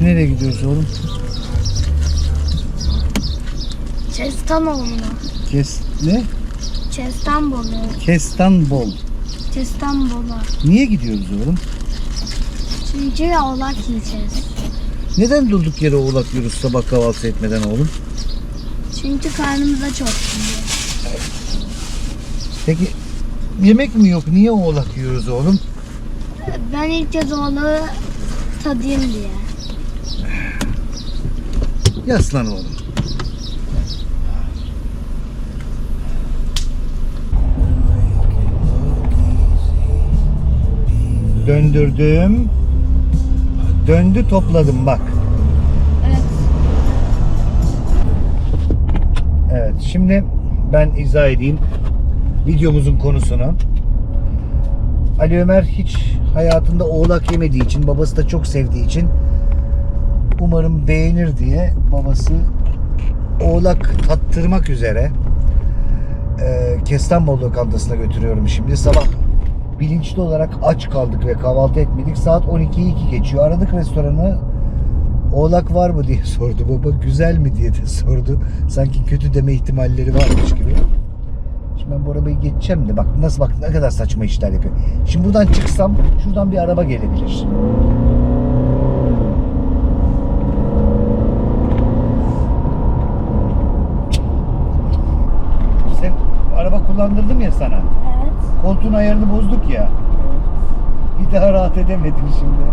Nereye gidiyoruz oğlum? Çestanoğlu'na. Kes ne? Çestanbolu. Kestanbol. Çestanbolu. Niye gidiyoruz oğlum? Çünkü oğlak yiyeceğiz. Neden durduk yere oğlak yiyoruz sabah kahvaltı etmeden oğlum? Çünkü karnımıza çok yiyor. Peki yemek mi yok? Niye oğlak yiyoruz oğlum? Ben ilk kez oğlağı tadayım diye. Yaslan oğlum. Döndürdüm. Döndü topladım bak. Evet. Evet şimdi ben izah edeyim videomuzun konusunu. Ali Ömer hiç hayatında oğlak yemediği için babası da çok sevdiği için umarım beğenir diye babası oğlak tattırmak üzere e, Kestanbol lokantasına götürüyorum şimdi. Sabah bilinçli olarak aç kaldık ve kahvaltı etmedik. Saat 12'yi 2 geçiyor. Aradık restoranı. Oğlak var mı diye sordu baba. Güzel mi diye de sordu. Sanki kötü deme ihtimalleri varmış gibi. Şimdi ben bu arabayı geçeceğim de bak nasıl bak ne kadar saçma işler yapıyor. Şimdi buradan çıksam şuradan bir araba gelebilir. Sen araba kullandırdım ya sana. Evet. Koltuğun ayarını bozduk ya. Bir daha rahat edemedin şimdi.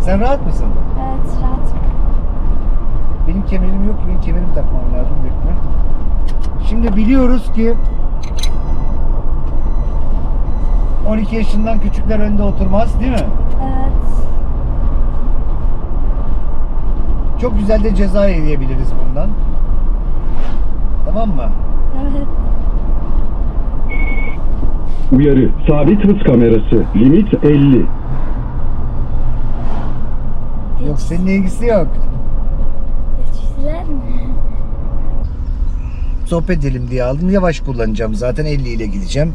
Sen rahat mısın? Evet rahat. Benim kemerim yok ki. Benim kemerimi takmam lazım. Bekle. Şimdi biliyoruz ki 12 yaşından küçükler önde oturmaz değil mi? Evet. Çok güzel de ceza yiyebiliriz bundan. Tamam mı? Evet. Uyarı. Sabit hız kamerası. Limit 50. Yok seninle ilgisi yok. Geçişler mi? Sohbet edelim diye aldım. Yavaş kullanacağım zaten 50 ile gideceğim.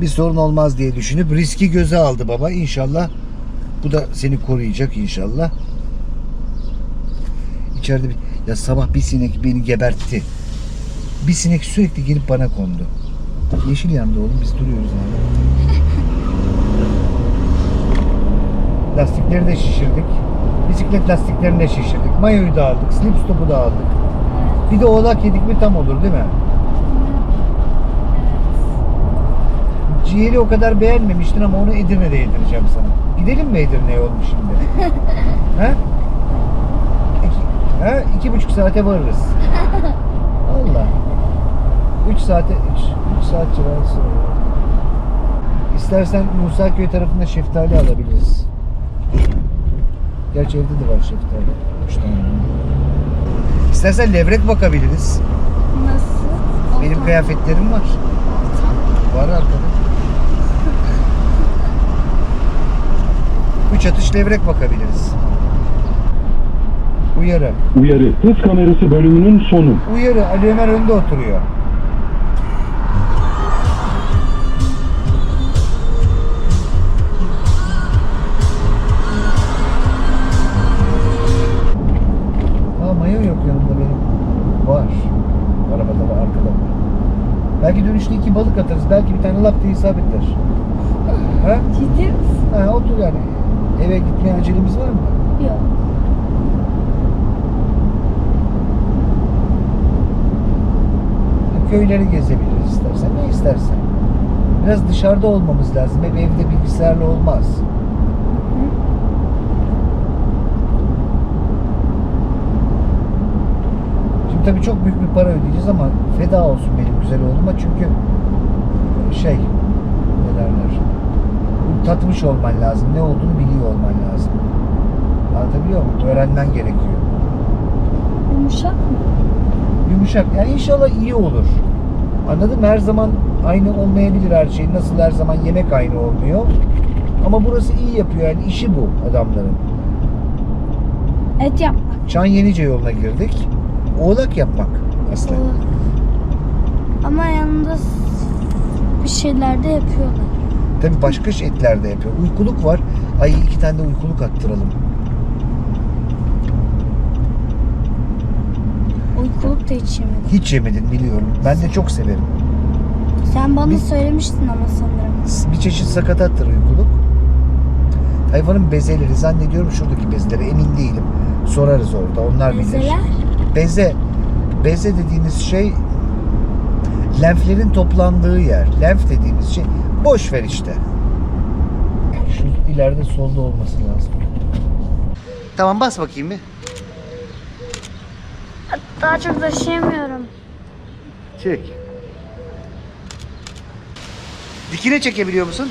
Bir sorun olmaz diye düşünüp riski göze aldı baba. İnşallah bu da seni koruyacak inşallah. İçeride bir ya sabah bir sinek beni gebertti. Bir sinek sürekli gelip bana kondu. Yeşil yandı oğlum biz duruyoruz yani. Lastikleri de şişirdik. Bisiklet lastiklerini de şişirdik. Mayoyu da aldık. Slip stopu da aldık. Bir de oğlak yedik mi tam olur değil mi? Ciğeri o kadar beğenmemiştin ama onu Edirne'de yedireceğim sana. Gidelim mi Edirne'ye oğlum şimdi? ha? İki, ha? İki buçuk saate varırız. Allah. 3 saate 3, 3 saat civarı sürüyor. İstersen Musaköy tarafında şeftali alabiliriz. Gerçi evde de var şeftali. 3 tane. İstersen levrek bakabiliriz. Nasıl? Benim Oltan. kıyafetlerim var. Oltan. Var arkada. 3 atış levrek bakabiliriz. Uyarı. Uyarı. Hız kamerası bölümünün sonu. Uyarı. Ali Ömer önde oturuyor. İsabet eder. Ha? Ciddi misin? Ha otur yani. Eve gitmeye acelemiz var mı? Yok. Köyleri gezebiliriz istersen. Ne istersen. Biraz dışarıda olmamız lazım. Hep evde bilgisayarla olmaz. Şimdi tabii çok büyük bir para ödeyeceğiz ama feda olsun benim güzel oğluma çünkü şey ne derler tatmış olman lazım. Ne olduğunu biliyor olman lazım. Anlatabiliyor muyum? Öğrenmen gerekiyor. Yumuşak mı? Yumuşak. Yani inşallah iyi olur. Anladın mı? Her zaman aynı olmayabilir her şey. Nasıl her zaman yemek aynı olmuyor. Ama burası iyi yapıyor. Yani işi bu adamların. Et yapmak. Çan Yenice yoluna girdik. Oğlak yapmak aslında. Oğlak. Ama yanında bir şeylerde yapıyorlar. Tabii başka etlerde yapıyor. Uykuluk var. Ay iki tane de uykuluk attıralım. Uykuluk da hiç yemedim. Hiç yemedin biliyorum. Ben de çok severim. Sen bana bir, söylemiştin ama sanırım. Bir çeşit sakatattır uykuluk. Hayvanın bezeleri zannediyorum şuradaki bezeleri emin değilim. Sorarız orada onlar Bezeler. bilir. Beze. Beze dediğiniz şey lenflerin toplandığı yer. Lenf dediğimiz şey boş ver işte. Şu ileride solda olması lazım. Tamam bas bakayım bir. Daha çok taşıyamıyorum. Çek. Dikine çekebiliyor musun?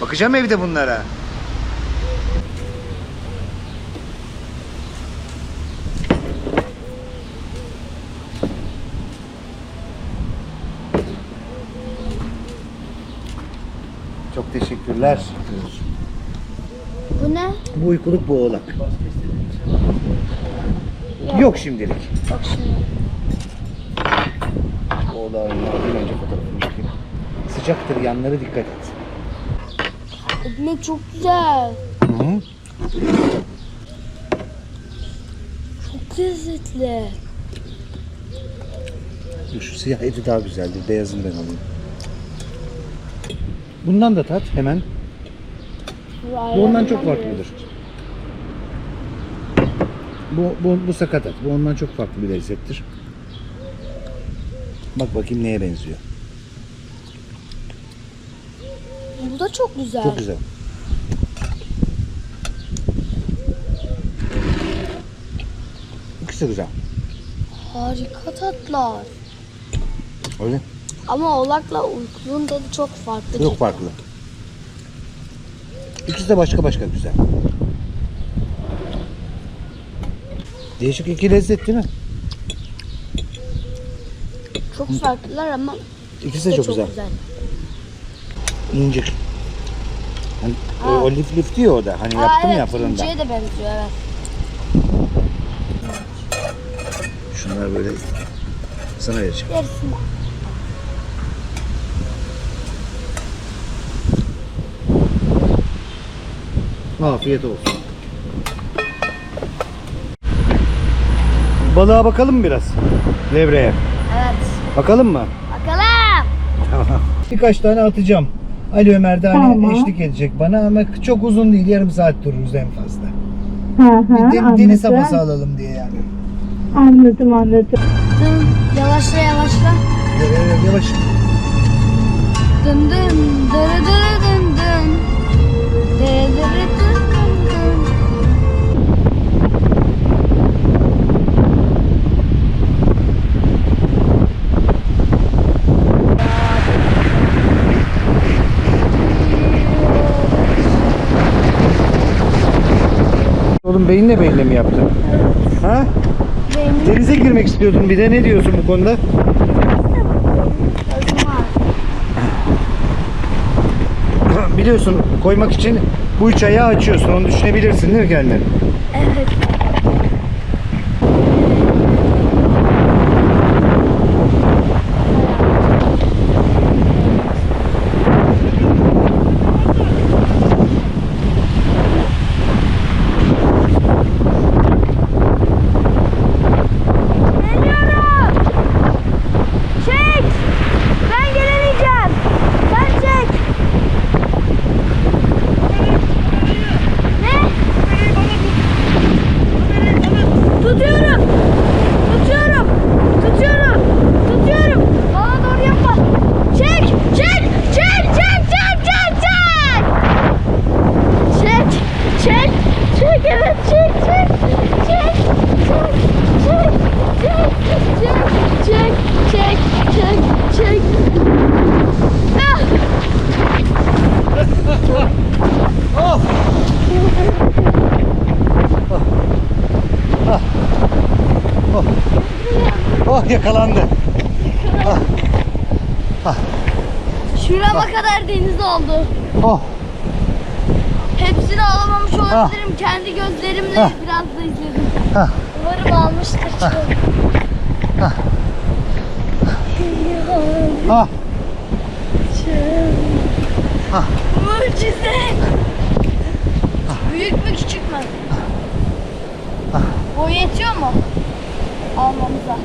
Bakacağım evde bunlara. Çok teşekkürler. Bu ne? Bu uykuluk bu oğlak. Yok şimdilik. Bak şimdi. Oğlağın bir önce fotoğrafını çekeyim. Sıcaktır yanları dikkat et. Ekmek çok güzel. Hı. Çok lezzetli. Şu siyah eti daha güzeldir. Beyazını ben alayım. Bundan da tat hemen. Bu ondan çok farklıdır. Bu, bu, bu sakatat. Bu ondan çok farklı bir lezzettir. Bak bakayım neye benziyor. Bu da çok güzel. Çok güzel. İkisi güzel. Harika tatlar. Öyle. Ama oğlakla uykulun tadı çok farklı. Çok farklı. İkisi de başka başka güzel. Değişik iki lezzet değil mi? Çok farklılar ama İkisi de çok, güzel. İncik. Hani Aa. o lif lif diyor o da. Hani Aa, yaptım evet, ya fırında. inciye de benziyor evet. Şunlar böyle sana vereceğim. Yarısını. Afiyet olsun. Balığa bakalım mı biraz? Levreye. Evet. Bakalım mı? Bakalım. Tamam. Birkaç tane atacağım. Ali Ömer de hani Tamam. eşlik edecek bana ama çok uzun değil. Yarım saat dururuz en fazla. Hı hı, Bir de- deniz anladım. havası alalım diye yani. Anladım anladım. Dın. Yavaşla yavaşla. Ee, yavaş. Dın dın dırı dırı dın dın. Dırı dırı dın dın dın. Oğlum beyinle beyinle mi yaptın? Ha? Denize girmek istiyordun bir de ne diyorsun bu konuda? Biliyorsun koymak için bu üç ayağı açıyorsun. Onu düşünebilirsin değil mi kendin? Evet. Yakalandı. Şurama kadar deniz oldu. Oh. Hepsini alamamış olabilirim. Kendi gözlerimle Ah. biraz da izledim. Ah. Umarım almıştır. Ah. Ah. Ah. Mucize. Büyük mü küçük mü? Boy yetiyor mu? Almamıza.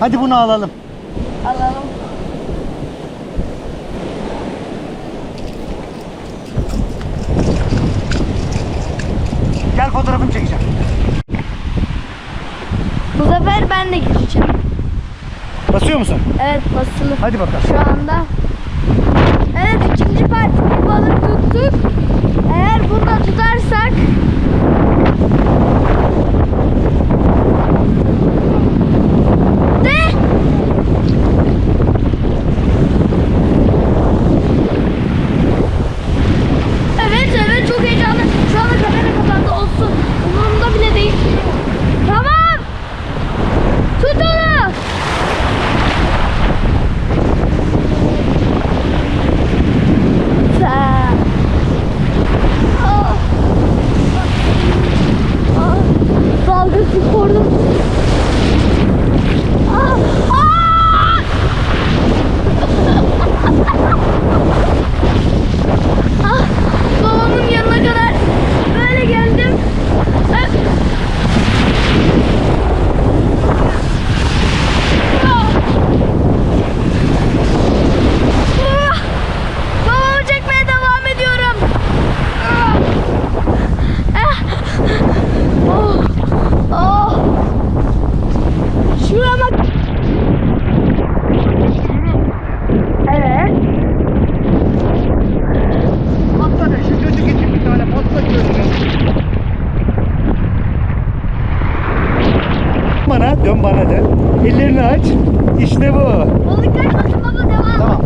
Hadi bunu alalım. Alalım. Gel fotoğrafını çekeceğim. Bu sefer ben de gireceğim. Basıyor musun? Evet basılı. Hadi bakalım. Şu anda. Evet ikinci partide balık tuttuk. Eğer bunu tutarsak Ne? Evet evet çok heyecanlı. Şu anda kamera kapandı olsun. Umurumda bile değil. Tamam. Tut onu. Sen. Ah. Ah. Dalga spordu. Ah. Ah. Ah. Babamın yanına kadar böyle geldim. Ah. Ah. Ah. Babamı çekmeye devam ediyorum. Ah. Ah. Oh. Oh. Şuraya bak. Evet. Patla de şu çocuk için bir tane patla çocuğu. De. Ellerini aç. İşte bu. Balık kaçmasın baba devam. Tamam.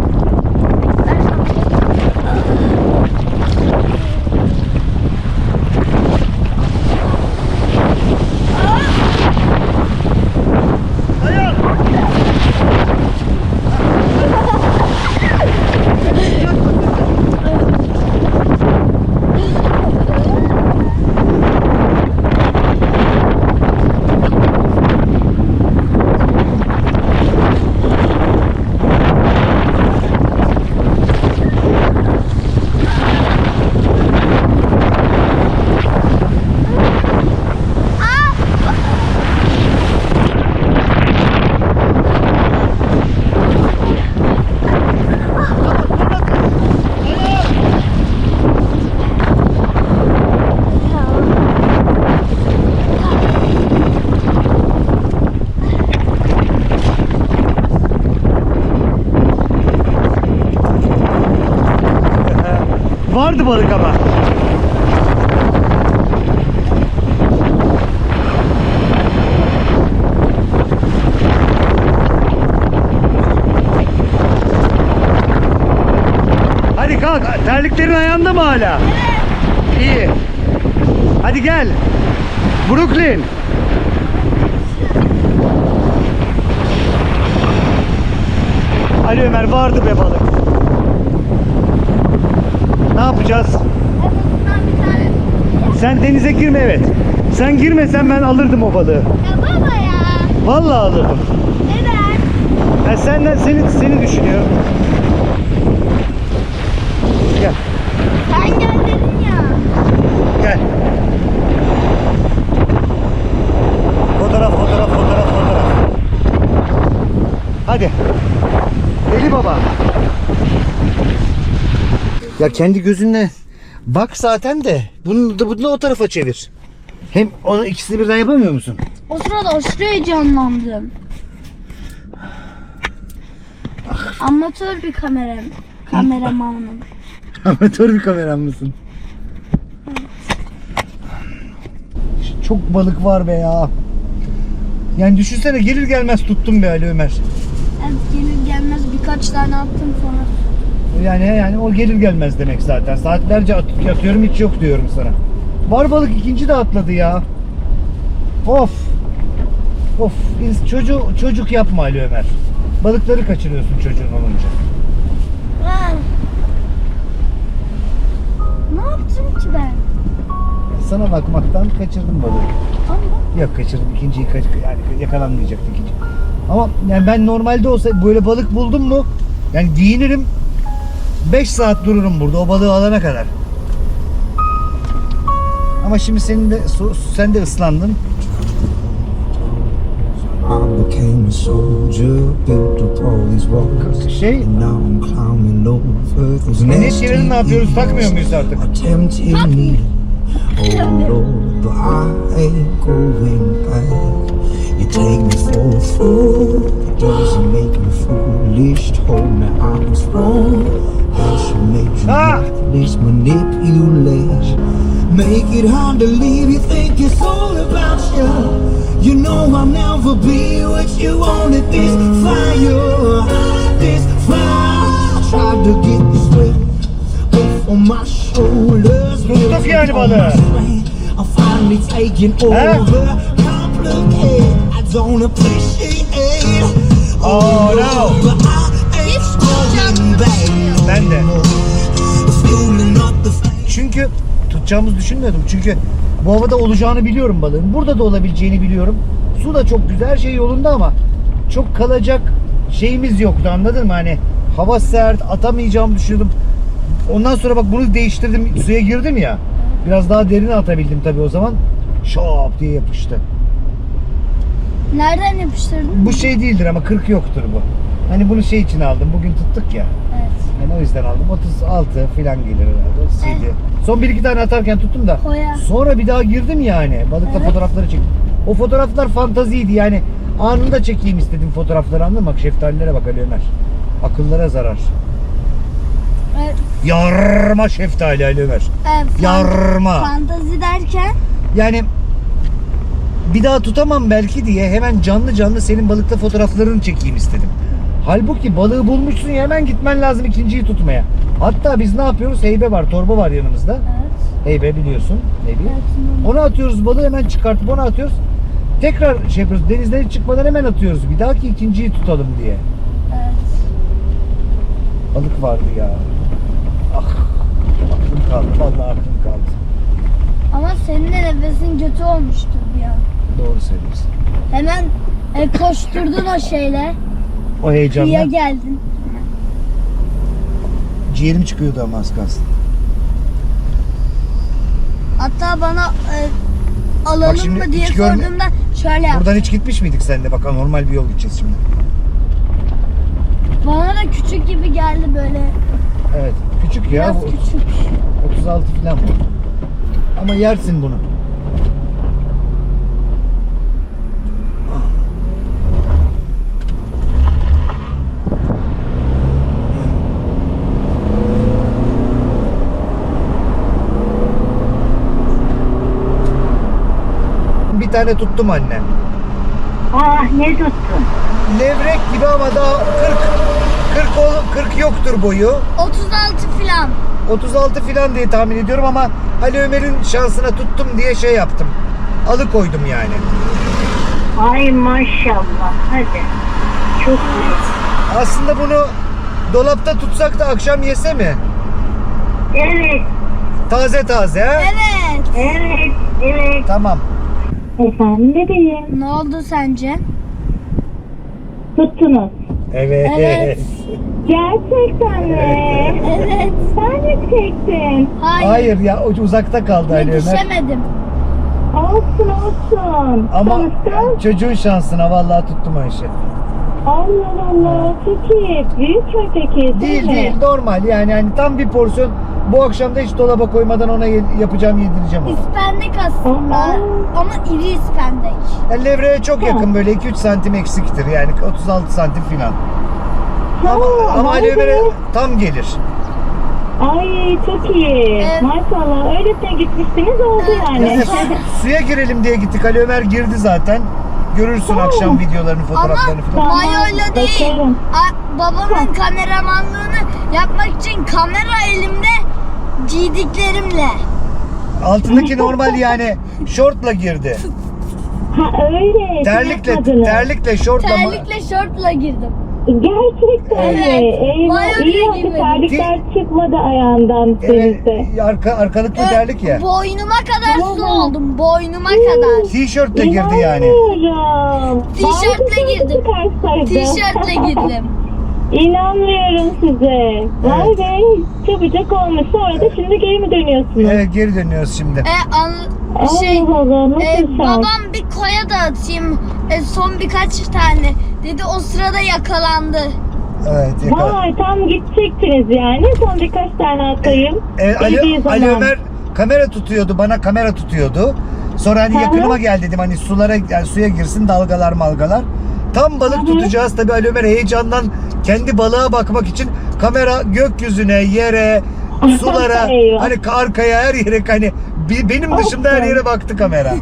Vardı balık ama. Hadi kalk. Terliklerin ayağında mı hala? İyi. Hadi gel. Brooklyn. Ali Ömer vardı be balık. Ne yapacağız? Sen denize girme evet. Sen girmesen ben alırdım o balığı. Ya baba ya. Vallahi alırdım. Neden? Ben senden seni seni düşünüyorum. Gel. Sen gel dedin ya. Gel. Fotoğraf, fotoğraf, fotoğraf, fotoğraf. Hadi. Deli baba. Ya kendi gözünle bak zaten de bunu da bunu da o tarafa çevir. Hem onu ikisini birden yapamıyor musun? O sırada aşırı heyecanlandım. Amatör bir kamera, kameramanım. Amatör bir kameran mısın? Çok balık var be ya. Yani düşünsene gelir gelmez tuttum be Ali Ömer. Evet, gelir gelmez birkaç tane attım sonra. Yani yani o gelir gelmez demek zaten. Saatlerce at- yatıyorum hiç yok diyorum sana. Var balık ikinci de atladı ya. Of. Of. Çocuğu, çocuk yapma Ali Ömer. Balıkları kaçırıyorsun çocuğun olunca. Ben... Ne yaptım ki ben? Sana bakmaktan kaçırdım balığı. Ama Yok kaçırdım. İkinciyi kaç yani yakalanmayacaktı ikinci. Ama yani ben normalde olsa böyle balık buldum mu Yani giyinirim 5 saat dururum burada o balığı alana kadar. Ama şimdi senin de su- sen de ıslandın. Şey nasty çevirin ne yapıyoruz? Takmıyor muyuz artık? Oh. You take me for a fool, it doesn't make me foolish. Told me I was wrong, how she made you Ah! manipulate. Make it hard to leave, you think it's all about you. You know I'll never be what you wanted. This fire, this fire. I tried to get this weight off on my shoulders. Tuttuk yani balığı. I'm finally taking over. Complicate, I don't appreciate. Oh, no. Ben de. Çünkü tutacağımızı düşünmüyordum. Çünkü bu havada olacağını biliyorum balığın. Burada da olabileceğini biliyorum. Su da çok güzel, her şey yolunda ama çok kalacak şeyimiz yoktu anladın mı? Hani hava sert, atamayacağımı düşünüyordum. Ondan sonra bak bunu değiştirdim, suya girdim ya. Biraz daha derine atabildim tabii o zaman. Şap diye yapıştı. Nereden yapıştırdın? Bu şey değildir ama 40 yoktur bu. Hani bunu şey için aldım. Bugün tuttuk ya. Evet. Yani o yüzden aldım. 36 falan gelir herhalde. 37. Evet. Son bir iki tane atarken tuttum da. Koya. Sonra bir daha girdim yani. Balıkla Evet. fotoğrafları çektim. O fotoğraflar fantaziydi yani. Anında çekeyim istedim fotoğrafları anladın mı? Bak şeftalilere bak Ali Ömer. Akıllara zarar. Evet. Yarma şeftali Ali Ömer. Evet, fan- Yarma. Fantazi derken Yani bir daha tutamam belki diye hemen canlı canlı senin balıkta fotoğraflarını çekeyim istedim. Halbuki balığı bulmuşsun ya hemen gitmen lazım ikinciyi tutmaya. Hatta biz ne yapıyoruz? Heybe var, torba var yanımızda. evet. Heybe biliyorsun. Heybe. Evet, Onu atıyoruz balığı hemen çıkartıp onu atıyoruz. Tekrar şey yapıyoruz. Denizden hiç çıkmadan hemen atıyoruz. Bir dahaki ikinciyi tutalım diye. Evet. Balık vardı ya. Ah. Aklım kaldı. Vallahi aklım kaldı. Ama senin de nefesin kötü olmuştur an. Doğru söylüyorsun. Hemen e, koşturdun o şeyle. O Kıyıya heyecanla geldin. ciğerim çıkıyordu ama az kalsın. Hatta bana e, alalım Bak şimdi mı diye hiç görme- sorduğumda şöyle yap. Buradan hiç gitmiş miydik seninle? Bakalım normal bir yol gideceğiz şimdi. Bana da küçük gibi geldi böyle. Evet. Küçük ya. Biraz bu küçük. 36 falan bu. Ama yersin bunu. Bir tane tuttum annem. Ah ne tuttun? Levrek gibi ama daha 40 40 ol- 40 yoktur boyu. 36 filan. 36 falan diye tahmin ediyorum ama Ali Ömer'in şansına tuttum diye şey yaptım. Alıkoydum yani. Ay maşallah hadi. Çok iyi. Aslında bunu dolapta tutsak da akşam yese mi? Evet, Taze taze ha? Evet. evet, evet. Tamam. Efendim bebeğim. Ne oldu sence? Tuttunuz. Evet. Evet. Gerçekten mi? Evet. Sen mi çektin? Hayır. Hayır ya o uzakta kaldı Ali Ömer. Yetişemedim. Olsun olsun. Ama Sonuçta çocuğun şansına vallahi tuttum o işi. Allah Allah çok iyi. Büyük köpek değil, Değil mi? değil normal yani hani tam bir porsiyon bu akşam da hiç dolaba koymadan ona yapacağım yedireceğim onu. İspendek aslında. Ama iri ispendek. Yani levreye çok yakın böyle 2-3 santim eksiktir yani 36 santim filan. Ama, ama. Ömer'e tam gelir. Ay çok iyi. Evet. Maşallah öylesine gitmişsiniz oldu yani. de su- suya girelim diye gittik. Ali Ömer girdi zaten. Görürsün Tamam. akşam videolarını, fotoğraflarını Ama falan. Tamam, mayoyla değil. bakarım. A- babamın kameramanlığını yapmak için kamera elimde giydiklerimle. Altındaki normal yani şortla girdi. Ha öyle. Terlikle, yapmadınız. terlikle, şortla. ma- Terlikle şortla girdim. Gerçekten Evet. mi? Eyvah Mayo iyi bile yaptı. giymedim. Terlikler çıkmadı ayağından Evet, denizde. arka, arkalıklı terlik ya. Boynuma kadar su oldum. Boynuma kadar. Tişörtle girdi yani. İnanmıyorum. Tişörtle Bazı girdim. çıkarsaydı. Tişörtle girdim. İnanmıyorum size. Vay be. Çabucak olmuş. Sonra da şimdi geri mi dönüyorsunuz? Evet geri dönüyoruz şimdi. E, an, Allah şey Allah nasıl e, şans? babam bir koya da atayım e, son birkaç tane dedi o sırada yakalandı. Evet yakala. Vay tam gidecektiniz yani. Son birkaç tane atayım. Evet, Dediği Ali, Ali zaman. Ömer kamera tutuyordu, bana kamera tutuyordu. Sonra hani Hı hı. yakınıma gel dedim hani sulara yani suya girsin dalgalar malgalar. Tam balık tutacağız tabii Ali Ömer heyecandan kendi balığa bakmak için kamera gökyüzüne, yere, sulara, hani arkaya her yere hani benim dışımda her yere baktı kamera.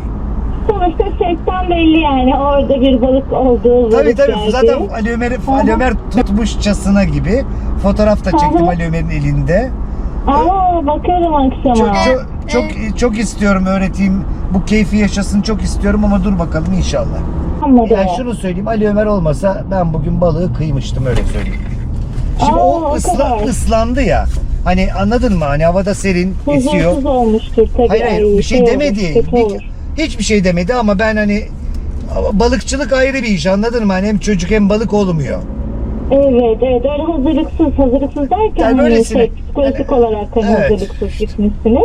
Sonuçta sesten belli yani orada bir balık olduğu tabii tabii geldi. zaten Ali Ömer. Ali Ömer tutmuşçasına gibi fotoğraf da çektim. Ali Ömer'in elinde. Aa bakarım akşama. Çok çok çok çok istiyorum öğreteyim. Bu keyfi yaşasın çok istiyorum ama dur bakalım inşallah. Anladım. Yani şunu söyleyeyim Ali Ömer olmasa ben bugün balığı kıymıştım öyle söyleyeyim. Şimdi Aa, o o ısla, kadar. ıslandı ya. Hani anladın mı? Hani havada serin esiyor. Huzursuz olmuştur tabii. Hayır hayır Ay, bir şey demedi. Bir- hiçbir şey demedi ama ben hani balıkçılık ayrı bir iş anladın mı? Hani hem çocuk hem balık olmuyor. Evet evet öyle hazırlıksız hazırlıksız derken Yani hani şey, psikolojik olarak hani Evet. hazırlıksız gitmişsiniz.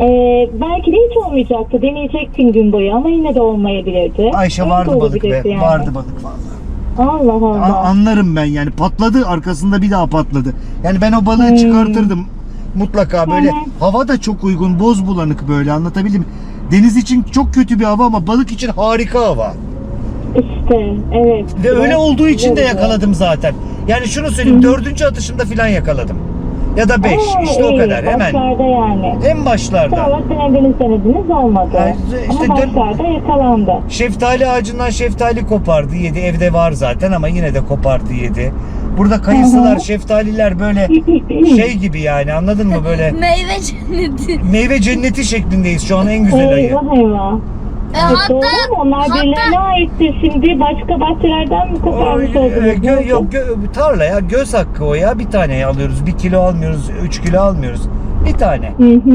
Ee, belki de hiç olmayacaktı. Deneyecektin gün boyu ama yine de olmayabilirdi. Ayşe Öyle de vardı balık be. olabilirdi yani. Vardı balık vallahi. Allah Allah. A- anlarım ben yani patladı arkasında bir daha patladı. Yani ben o balığı Hmm. çıkartırdım mutlaka böyle Hı hava da çok uygun boz bulanık böyle anlatabildim. Deniz için çok kötü bir hava ama balık için harika hava. İşte evet. Ve öyle olduğu için de yakaladım zaten. Yani şunu söyleyeyim dördüncü atışımda falan yakaladım. Ya da beş Aa, işte o iyi, kadar hemen. Başlarda yani. En başlarda. Sonra denediniz denediniz olmadı. Yani işte Ama dön- başlarda yakalandı. Şeftali ağacından şeftali kopardı yedi. Evde var zaten ama yine de kopardı yedi. Burada kayısılar, şeftaliler böyle şey gibi yani anladın mı böyle Meyve cenneti. meyve cenneti şeklindeyiz şu an en güzel ayı. Eyvah eyvah. E, Evet, hatta doğru mu? Onlar hatta- birilerine aittir. Şimdi başka bahçelerden mi O, koparmış e, oldunuz? gö- Nasıl? yok gö- tarla ya göz hakkı o ya bir tane alıyoruz bir kilo almıyoruz üç kilo almıyoruz bir tane. Hı hı.